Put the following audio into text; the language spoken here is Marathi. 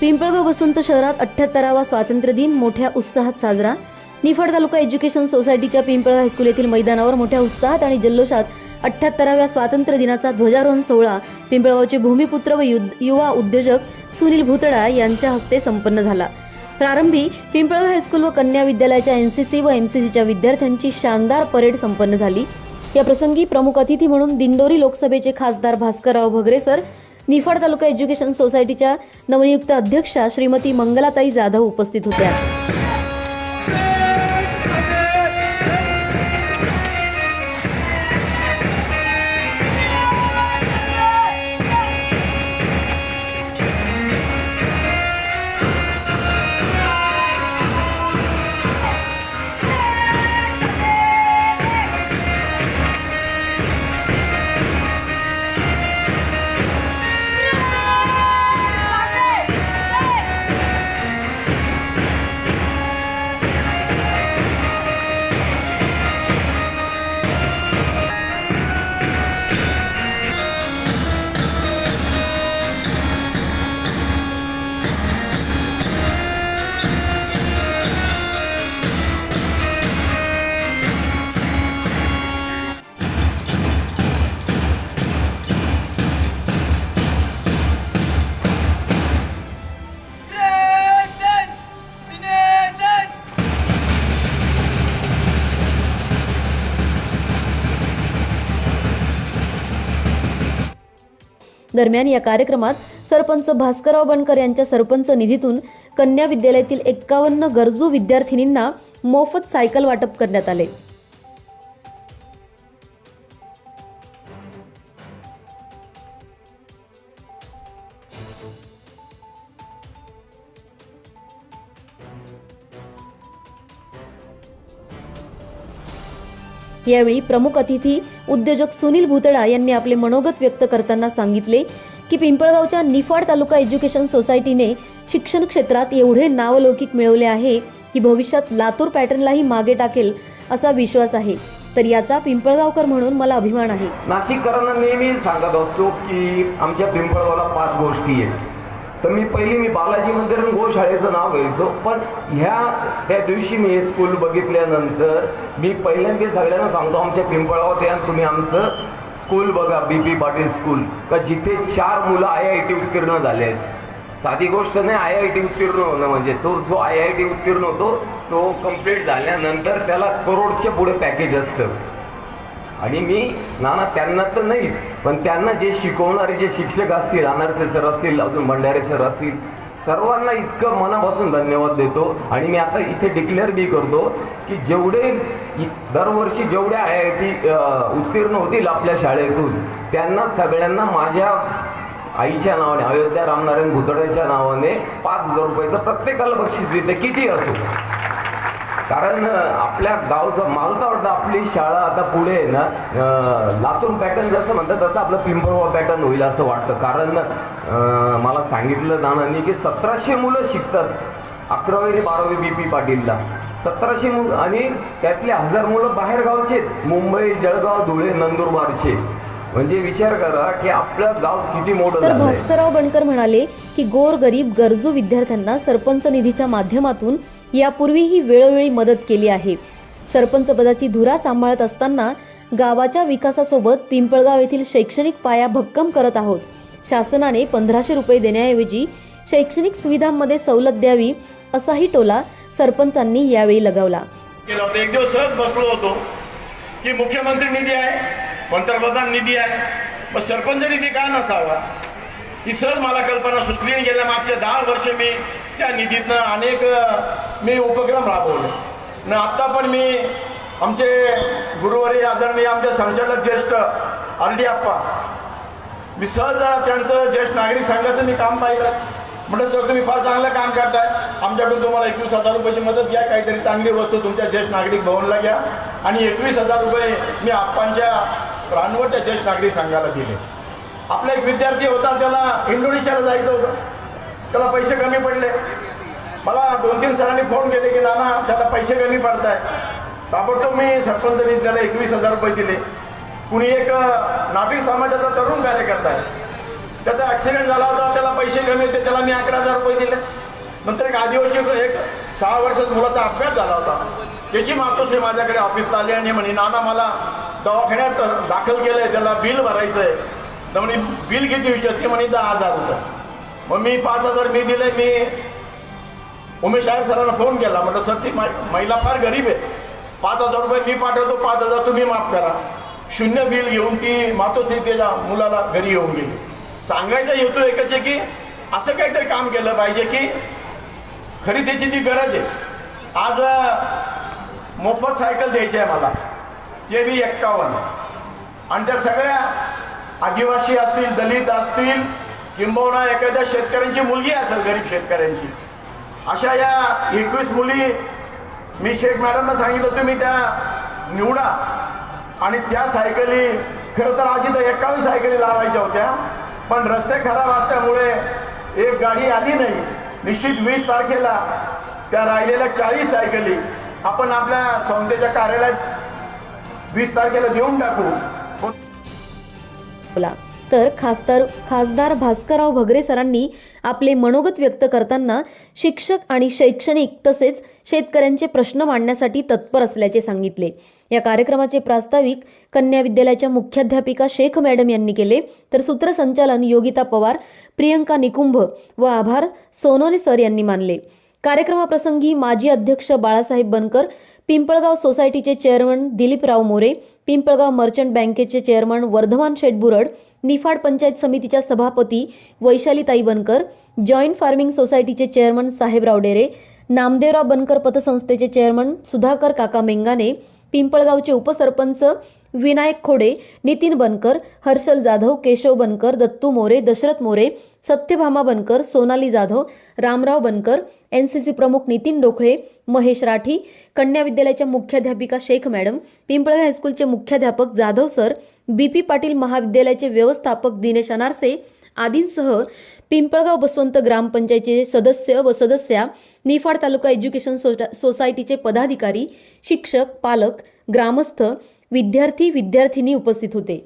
पिंपळगाव बसवंत शहरात अठ्ठ्याहत्तरावा स्वातंत्र्य दिन मोठ्या उत्साहात साजरा. निफाड तालुका एज्युकेशन सोसायटीच्या पिंपळगाव हायस्कूल येथील मैदानावर मोठ्या उत्साहात आणि जल्लोषात अठ्ठ्याहत्तराव्या स्वातंत्र्य दिनाचा ध्वजारोहण सोहळा पिंपळगावचे भूमिपुत्र व युद्ध- युवा उद्योजक सुनील भुतडा यांच्या हस्ते संपन्न झाला. प्रारंभी पिंपळगाव हायस्कूल व कन्या विद्यालयाच्या एनसीसी व एमसीसीच्या विद्यार्थ्यांची शानदार परेड संपन्न झाली. या प्रसंगी प्रमुख अतिथी म्हणून दिंडोरी लोकसभेचे खासदार भास्करराव भगरे सर निफाड तालुका एज्युकेशन सोसायटीच्या नवनियुक्त अध्यक्षा श्रीमती मंगलाताई जाधव उपस्थित होत्या. दरम्यान या कार्यक्रमात सरपंच भास्करराव बनकर यांच्या सरपंच निधीतून कन्या विद्यालयातील एक्कावन्न गरजू विद्यार्थिनींना मोफत सायकल वाटप करण्यात आले. यावेळी प्रमुख अतिथी उद्योजक सुनील भुतडा यांनी आपले मनोगत व्यक्त करताना सांगितले की पिंपळगावच्या निफाड तालुका एज्युकेशन सोसायटीने शिक्षण क्षेत्रात एवढे नावलौकिक मिळवले आहे की भविष्यात लातूर पॅटर्नलाही मागे टाकेल असा विश्वास आहे. तर याचा पिंपळगावकर म्हणून मला अभिमान आहे. नाशिककरांना नेहमी सांगत असतो की आमच्या पिंपळगावला पाच गोष्टी आहेत. तर मी पहिली मी बालाजी मंदिर आणि गोशाळेचं नाव घ्यायचो. पण ह्या त्या दिवशी मी हे स्कूल बघितल्यानंतर मी पहिल्यांदा सगळ्यांना सांगतो आमच्या पिंपळावर या तुम्ही आमचं स्कूल बघा बी पी पाटील स्कूल का जिथे चार मुलं आय आय टी उत्तीर्ण झाले आहेत. साधी गोष्ट नाही आय आय टी उत्तीर्ण होणं म्हणजे तो जो आय आय टी उत्तीर्ण होतो तो कंप्लीट झाल्यानंतर त्याला करोडच्या पुढे पॅकेज असतं. आणि मी नाना त्यांना तर नाहीच. पण त्यांना जे शिकवणारे जे शिक्षक असतील अनारसे सर असतील अजून भंडारे सर असतील सर्वांना इतकं मनापासून धन्यवाद देतो. आणि मी आता इथे डिक्लेअर बी करतो की जेवढे इ- दरवर्षी जेवढे आय आय टी उत्तीर्ण होतील आपल्या शाळेतून त्यांना सगळ्यांना माझ्या आईच्या नावाने अयोध्या रामनारायण भुतड्याच्या नावाने पाच हजार रुपयाचं प्रत्येकाला बक्षीस देते. किती असो. कारण आपल्या गावचं मला तर वाटतं आपली शाळा आता पुढे आहे ना लातूर पॅटर्न जसं म्हणतात तसं आपलं पिंपळवा पॅटर्न होईल असं वाटतं. कारण मला सांगितलं नानांनी की सतराशे मुलं शिकतात अकरावी आणि बारावी बी पी पाटीलला. सतराशे मुलं आणि त्यातले हजार मुलं बाहेर गावचे आहेत. मुंबई जळगाव धुळे नंदुरबारचे. म्हणजे विचार करा की आपलं गाव किती मोठं तर भास्करराव बनकर म्हणाले की गोर गरीब गरजू विद्यार्थ्यांना सरपंच निधीच्या माध्यमातून यापूर्वीही वेळोवेळी मदत केली आहे. सरपंच पदाची धुरा सांभाळत असताना गावाच्या विकासासोबत पिंपळगाव येथील शैक्षणिक पाया भक्कम करत आहोत. शासनाने पंधराशे रुपये देण्याऐवजी शैक्षणिक सुविधांमध्ये सवलत द्यावी असाही टोला सरपंचांनी यावेळी लगावला. एक दिवस सहज बसलो होतो. की मुख्यमंत्री निधी आहे पंतप्रधान निधी आहे. मग सरपंच निधी का नसावा? ही सहज मला कल्पना सुचली गेल्या मागच्या दहा वर्ष मी त्या निधीतनं अनेक मी उपक्रम राबवले. न आत्ता पण मी आमचे गुरुवारी आदरणीय आमचे संचालक ज्येष्ठ आर डी आप्पा मी सहज त्यांचं ज्येष्ठ नागरिक संघाचं मी काम पाहिलं. म्हटलं सर तुम्ही फार चांगलं काम करताय. आमच्याकडून तुम्हाला एकवीस हजार रुपयाची मदत घ्या. काहीतरी चांगली वस्तू तुमच्या ज्येष्ठ नागरिक भवनला घ्या. आणि एकवीस हजार रुपये मी आप्पांच्या प्राणवरच्या ज्येष्ठ नागरिक संघाला दिले. आपला एक विद्यार्थी होता त्याला इंडोनेशियाला जायचं होतं. त्याला पैसे कमी पडले. मला दोन तीन सरांनी फोन केले की नाना त्याला पैसे कमी पडत आहे ताबडतोब मी सरपंचनी त्याला एकवीस हजार रुपये दिले. कुणी एक नाभिक समाजाचा तरुण कार्यकर्ता आहे. त्याचा ॲक्सिडेंट झाला होता त्याला पैसे कमी होते त्याला मी अकरा हजार रुपये दिले. नंतर एक आदिवासी एक सहा वर्षात मुलाचा अपघात झाला होता. त्याची मातोश्री माझ्याकडे ऑफिसला आली आणि म्हणे नाना मला दवाखान्यात दाखल केलं आहे त्याला बिल भरायचं आहे तर म्हणे बिल किती विचारते? म्हणे दहा हजार रुपये. मग मी पाच हजार मी दिले मी उमेश आयर सरांना फोन केला. म्हटलं सर ती महिला फार गरीब आहे. पाच हजार रुपये मी पाठवतो पाच हजार तुम्ही माफ करा. शून्य बिल घेऊन ती मातोश्री त्याच्या मुलाला घरी येऊन गेली. सांगायचा हेतू एकच आहे की असं काहीतरी काम केलं पाहिजे की खरी त्याची ती गरज आहे. आज मोफत सायकल द्यायची आहे मला. जे बी एक्कावन्न. आणि त्या सगळ्या आदिवासी असतील दलित असतील किंबहुना एखाद्या शेतकऱ्यांची मुलगी असेल गरीब शेतकऱ्यांची. अशा या एकवीस मुली मी शेख मॅडमना सांगितलं तुम्ही त्या निवडा. आणि त्या सायकली खरं तर आधी तर एकावन्न सायकली लावायच्या होत्या पण रस्ते खराब असल्यामुळे एक गाडी आली नाही. निश्चित वीस तारखेला त्या राहिलेल्या चाळीस सायकली आपण आपल्या संस्थेच्या कार्यालयात वीस तारखेला देऊन टाकू. बोला. तर खासदार खासदार भास्करराव भगरे सरांनी आपले मनोगत व्यक्त करताना शिक्षक आणि शैक्षणिक तसेच शेतकऱ्यांचे प्रश्न मांडण्यासाठी तत्पर असल्याचे सांगितले. या कार्यक्रमाचे प्रास्ताविक कन्या विद्यालयाच्या मुख्याध्यापिका शेख मॅडम यांनी केले. तर सूत्रसंचालन योगिता पवार प्रियंका निकुंभ व आभार सोनोने सर यांनी मानले. कार्यक्रमाप्रसंगी माजी अध्यक्ष बाळासाहेब बनकर पिंपळगाव सोसायटीचे चेअरमन दिलीपराव मोरे पिंपळगाव मर्चंट बँकेचे चेअरमन वर्धमान शेटबुरड निफाड पंचायत समितीच्या सभापती वैशालीताई बनकर जॉईंट फार्मिंग सोसायटीचे चेअरमन साहेबराव डेरे नामदेवराव बनकर पतसंस्थेचे चेअरमन सुधाकर काका मेंगाने पिंपळगावचे उपसरपंच Vinayak Khode Nitin Bankar Harshal Jadhav Keshav Bankar Dattu More Dashrath More Satyabhama Bankar Sonali Jadhav Ramrao Bankar N C C प्रमुख नितीन डोकळे महेश राठी कन्या विद्यालयाच्या मुख्याध्यापिका शेख मॅडम पिंपळगाव हायस्कूलचे मुख्याध्यापक Jadhav sir B P Patil महाविद्यालयाचे व्यवस्थापक दिनेश अनारसे आदींसह पिंपळगाव बसवंत ग्रामपंचायतीचे सदस्य व सदस्या निफाड तालुका एज्युकेशन सोसायटीचे पदाधिकारी शिक्षक पालक ग्रामस्थ विद्यार्थी विद्यार्थिनी उपस्थित होते.